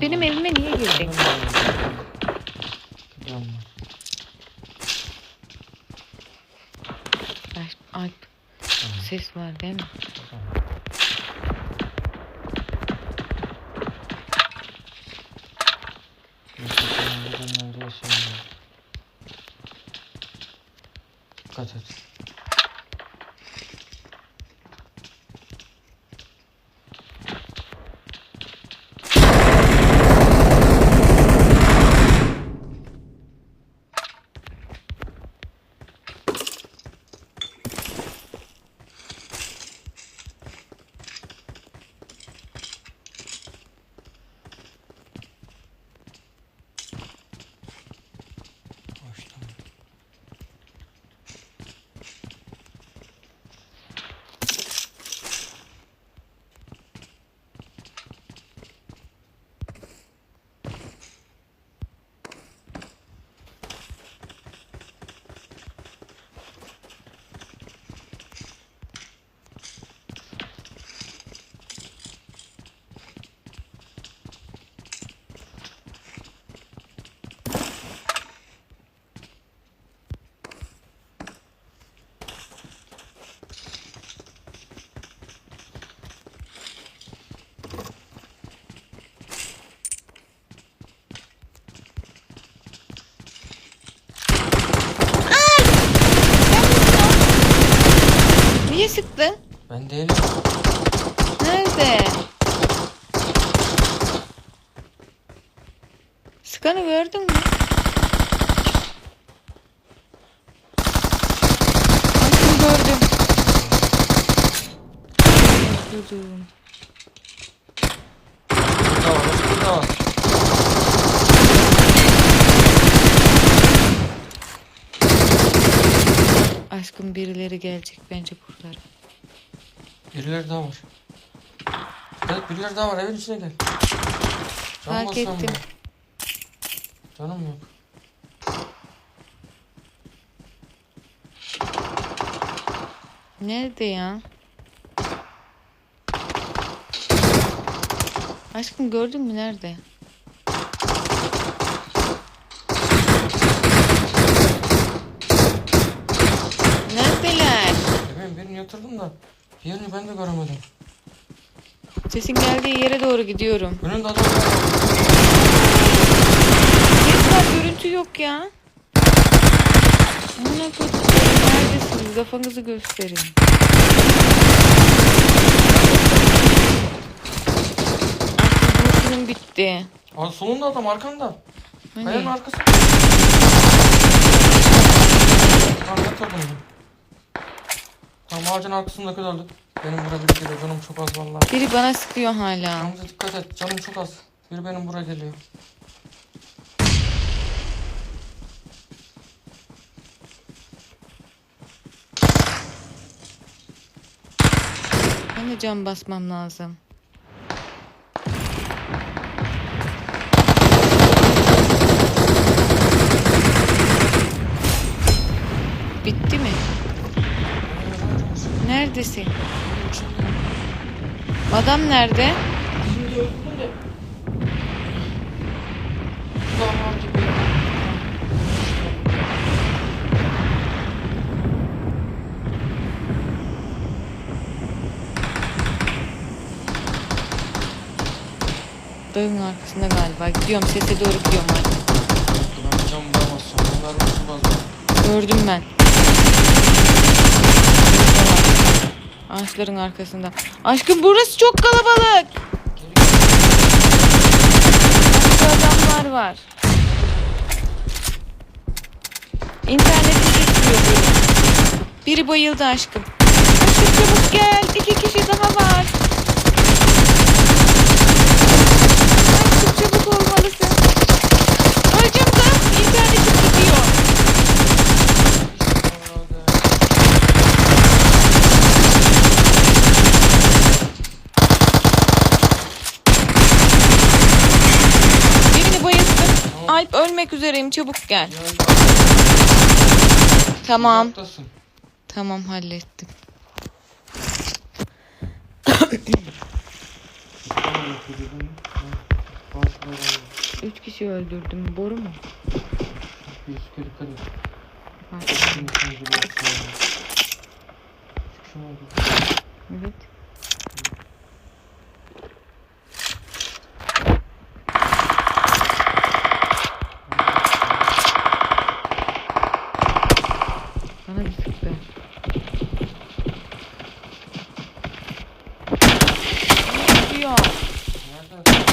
Benim evime niye girdin? Alp. Ses var değil mi? Dikkat et. Hoş tamam. Niye sıktın? Ben değilim. Nerede? Sıkanı gördün mü? Aşkım gördüm. Burada var. Aşkım birileri gelecek bence buralara. Birileri daha var. Evet birileri daha var evin içine gel. Can Fark ettim. ben. Canım yok. Nerede ya? Aşkım gördün mü nerede? Yatırdım da diğerini ben de göremedim. Sesin geldiği yere doğru gidiyorum. Önünde adam var. Ses var görüntü yok ya. Amına koydum. Neredesiniz? Kafanızı gösterin. Aşkım kurşunum bitti. Aa, solunda adam arkanda. Kayanın Hani? arkası. Tamam Tamam ağacın arkasında kadar öldü. Benim buraya biri geliyor canım çok az vallahi. Biri bana sıkıyor hala. Hamza dikkat et canım çok az. Biri benim buraya geliyor. Ben de cam basmam lazım. Neredesin? Adam nerede? Şimdi öldüm de. Var gibi. Dağın arkasında galiba. Gidiyorum sese doğru gidiyorum artık. Ben cam bulamazsam. Bunlar çok az var. Gördüm ben. Ağaçların arkasında. Aşkım burası çok kalabalık. Adamlar var. İnterneti çekiyor biri. Biri bayıldı aşkım. Aşkım çabuk gel. İki kişi daha var. Aşkım çabuk olmalısın. Öleceğim kız. İnternetim gidiyor. Birini bayılttım. Alp üzereyim. Çabuk gel. Tamam. Uzaktasın. Tamam hallettim. Üç kişi öldürdüm. Boru mu? bir sıkı dikkat et. Bak, Şimdi sen geliyorsun ya. Çıkışım oldu. Evet. Bana bir sıktı. Ne yapıyor? Nereden?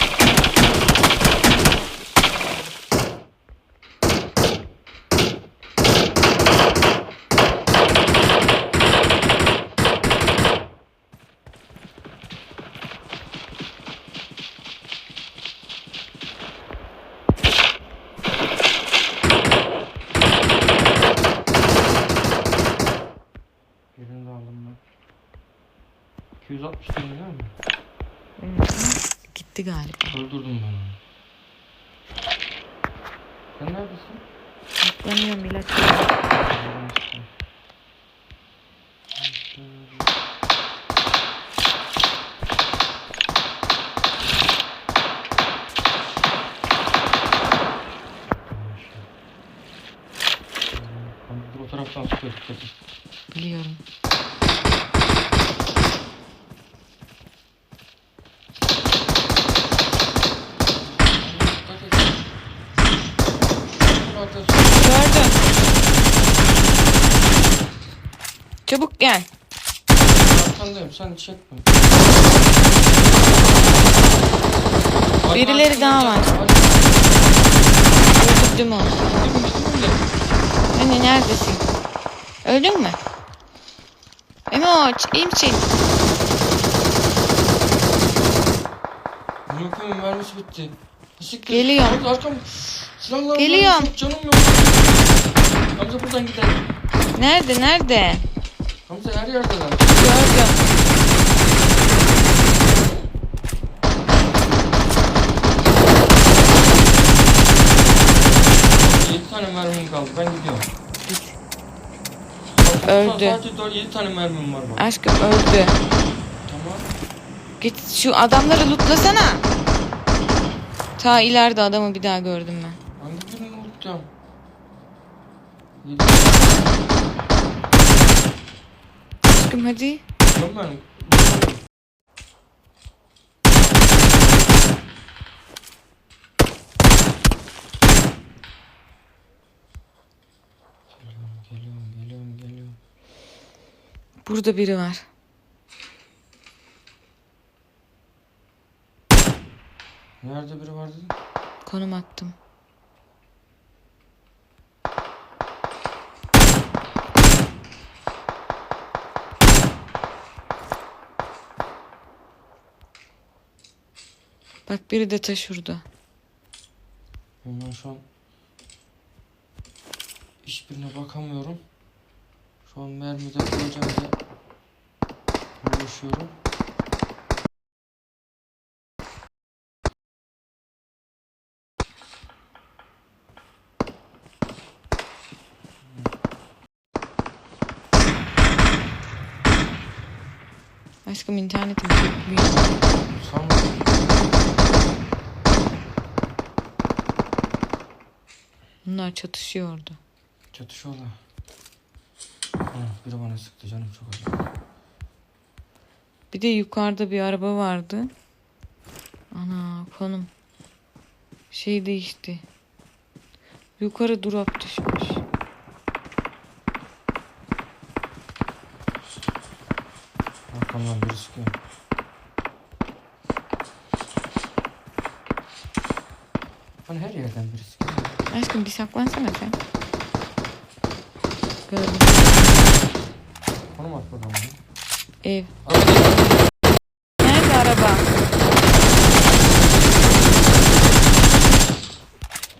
Birini de aldım ben. 260 tane değil mi? Evet. Gitti galiba. Öldürdüm ben onu. Sen neredesin? Saklanıyorum ilaç. Allah'ım aşkına. Dur o taraftan sıkıyor dikkat et. Biliyorum. Dikkat et. Dur ateş. Gördüm. Çabuk gel. Arkandayım sen çekme. Birileri daha var. Öldürdüm onu. Hani neredesin? Öldün mü? Emoç, iyi misin? Mümkün mermisi bitti. Siktir. Geliyorum. Arkam. Geliyorum. Canım yok. Hamza buradan gidelim. Nerede, nerede? Hamza her yerde lan. Gördüm. Yedi tane mermim kaldı. Ben gidiyorum. Git. Öldü. Sadece 4 7 tane mermim var bak. Aşkım öldü. Tamam. Git şu adamları lootlasana. Ta ileride adamı bir daha gördüm ben. Hangi birini unutacağım? Yedi. Aşkım hadi. Geliyorum, geliyorum, geliyorum, geliyorum. Burada biri var. Nerede biri var dedin? Konum attım. Bak biri de ta şurada. Ben şu an hiçbirine bakamıyorum. Şu an mermide kılıcımda uğraşıyorum. Aşkım internetim çekmiyor. Sanmıyorum. Bunlar çatışıyor orada. Çatışıyorlar. Ah, biri bana sıktı canım çok acı. Bir de yukarıda bir araba vardı. Ana konum. Şey değişti. Yukarı drop düşmüş. Arkamdan biri sıkıyor. Hani her yerden biri Aşkım bir saklansana sen. Gördüm. Konum at bakalım. Ev. Arada Nerede araba?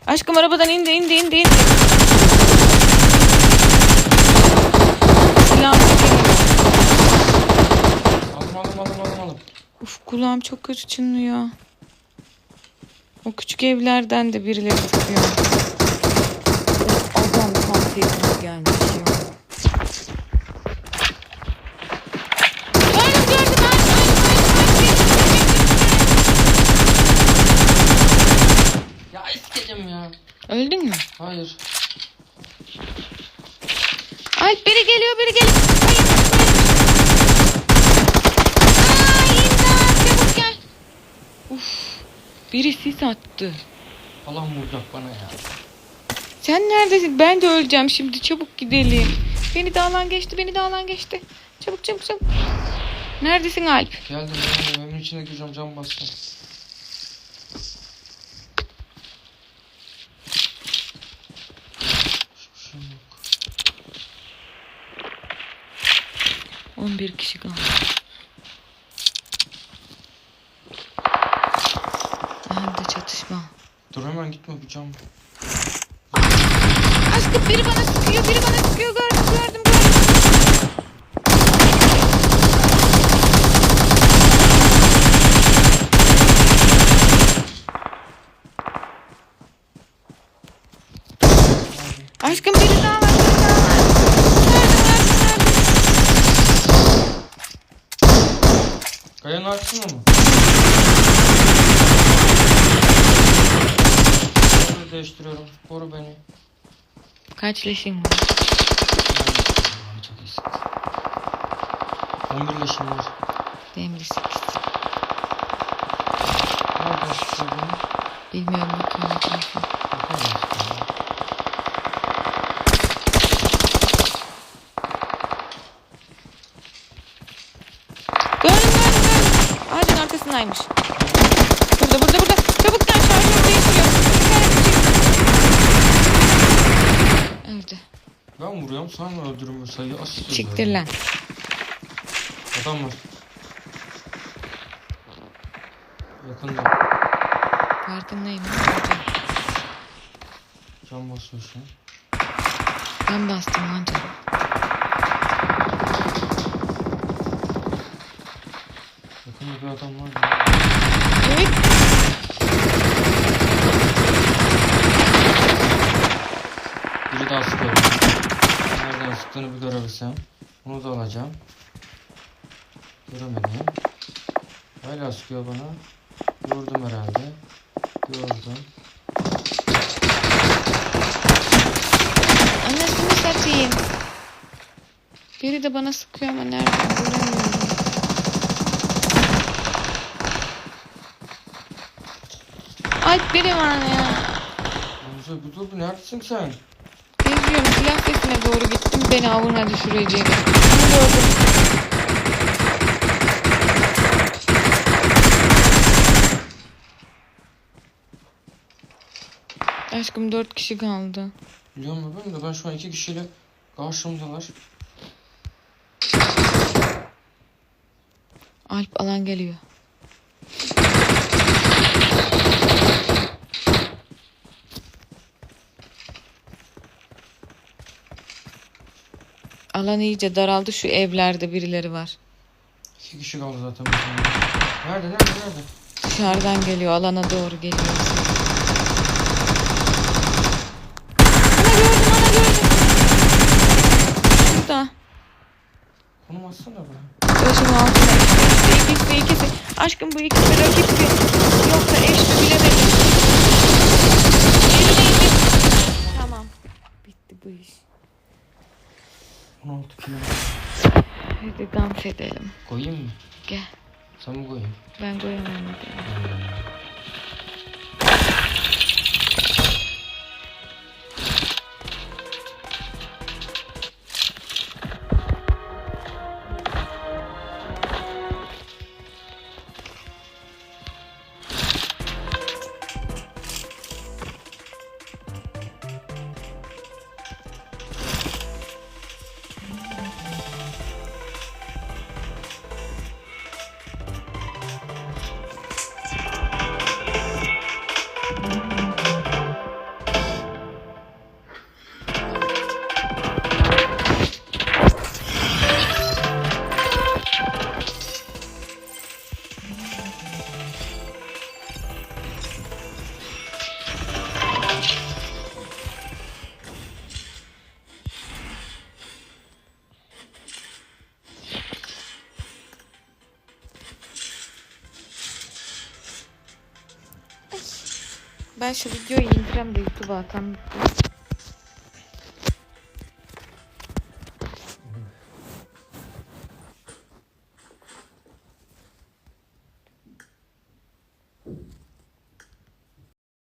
Aşkım arabadan indi indi indi indi. Silahımı çekeyim. aldım aldım aldım aldım aldım. Uf kulağım çok kötü çınlıyor. O küçük evlerden de birileri sıkıyor sesimiz gelmiş ya. Ya istedim ya. Öldün mü? Hayır. Ay biri geliyor biri geliyor. Ay, Ay imdat çabuk gel. Uf. Biri sis attı. Falan vuracak bana ya. Sen neredesin? Ben de öleceğim şimdi. Çabuk gidelim. Beni de alan geçti. Beni de alan geçti. Çabuk çabuk çabuk. Neredesin Alp? Geldim geldim. Evin içine gireceğim cam bastım. Hiçbir şey yok. 11 kişi kaldı. Hem de çatışma. Dur hemen gitme bir cam. Aşkım biri bana sıkıyor. Biri bana sıkıyor. Gördüm gördüm gördüm. Aşkım biri daha var. Biri daha var. Nerede nerede? Kayanın arkasında mı? Değiştiriyorum. Koru beni. Kaç leşin var? Ay, Çok iyisin. 11 leşim var. Benim de 8. Nereden çıkıyor bunu? Bilmiyorum bakıyorum. bakıyorum. Gördüm gördüm gördüm. Ağacın arkasındaymış. Burada burada burada. Çabuk gel şarjör değiştiriyor. Öldü. Ben vuruyorum sonra öldürümü sayı asıl. Çıktır lan. Adam var. Yakında. Farkındayım. Cam basıyor şu an. Ben bastım lan canım. Yakında bir adam var. ya. Evet. Biri daha sıkıyor. Nereden sıktığını bir görebilsem. Onu da alacağım. Göremedim. Hala sıkıyor bana. Gördüm herhalde. Gördüm. Anasını satayım. Biri de bana sıkıyor ama nereden göremiyorum. Alp biri var ya. Hamza bir dur neredesin sen? Geziyorum silah sesine doğru gittim beni avına. Bunu gördüm. Aşkım dört kişi kaldı. Biliyorum bebeğim de ben şu an iki kişiyle karşımdalar. Alp alan geliyor. Alan iyice daraldı şu evlerde birileri var. İki kişi kaldı zaten. Nerede nerede nerede? Dışarıdan geliyor alana doğru geliyor. Ana gördüm ana gördüm. Burada. Konum atsana be. Gözüm altında. İkisi ikisi ikisi. Aşkım bu ikisi rakip mi? Yoksa eş mi bilemedim. Tamam. Bitti bu iş. 16 kilo. Hadi dans edelim. Koyayım mı? Gel. Sen mi koyayım? Ben koyamam. hadi. Ben şu videoyu indirem de YouTube'a atam.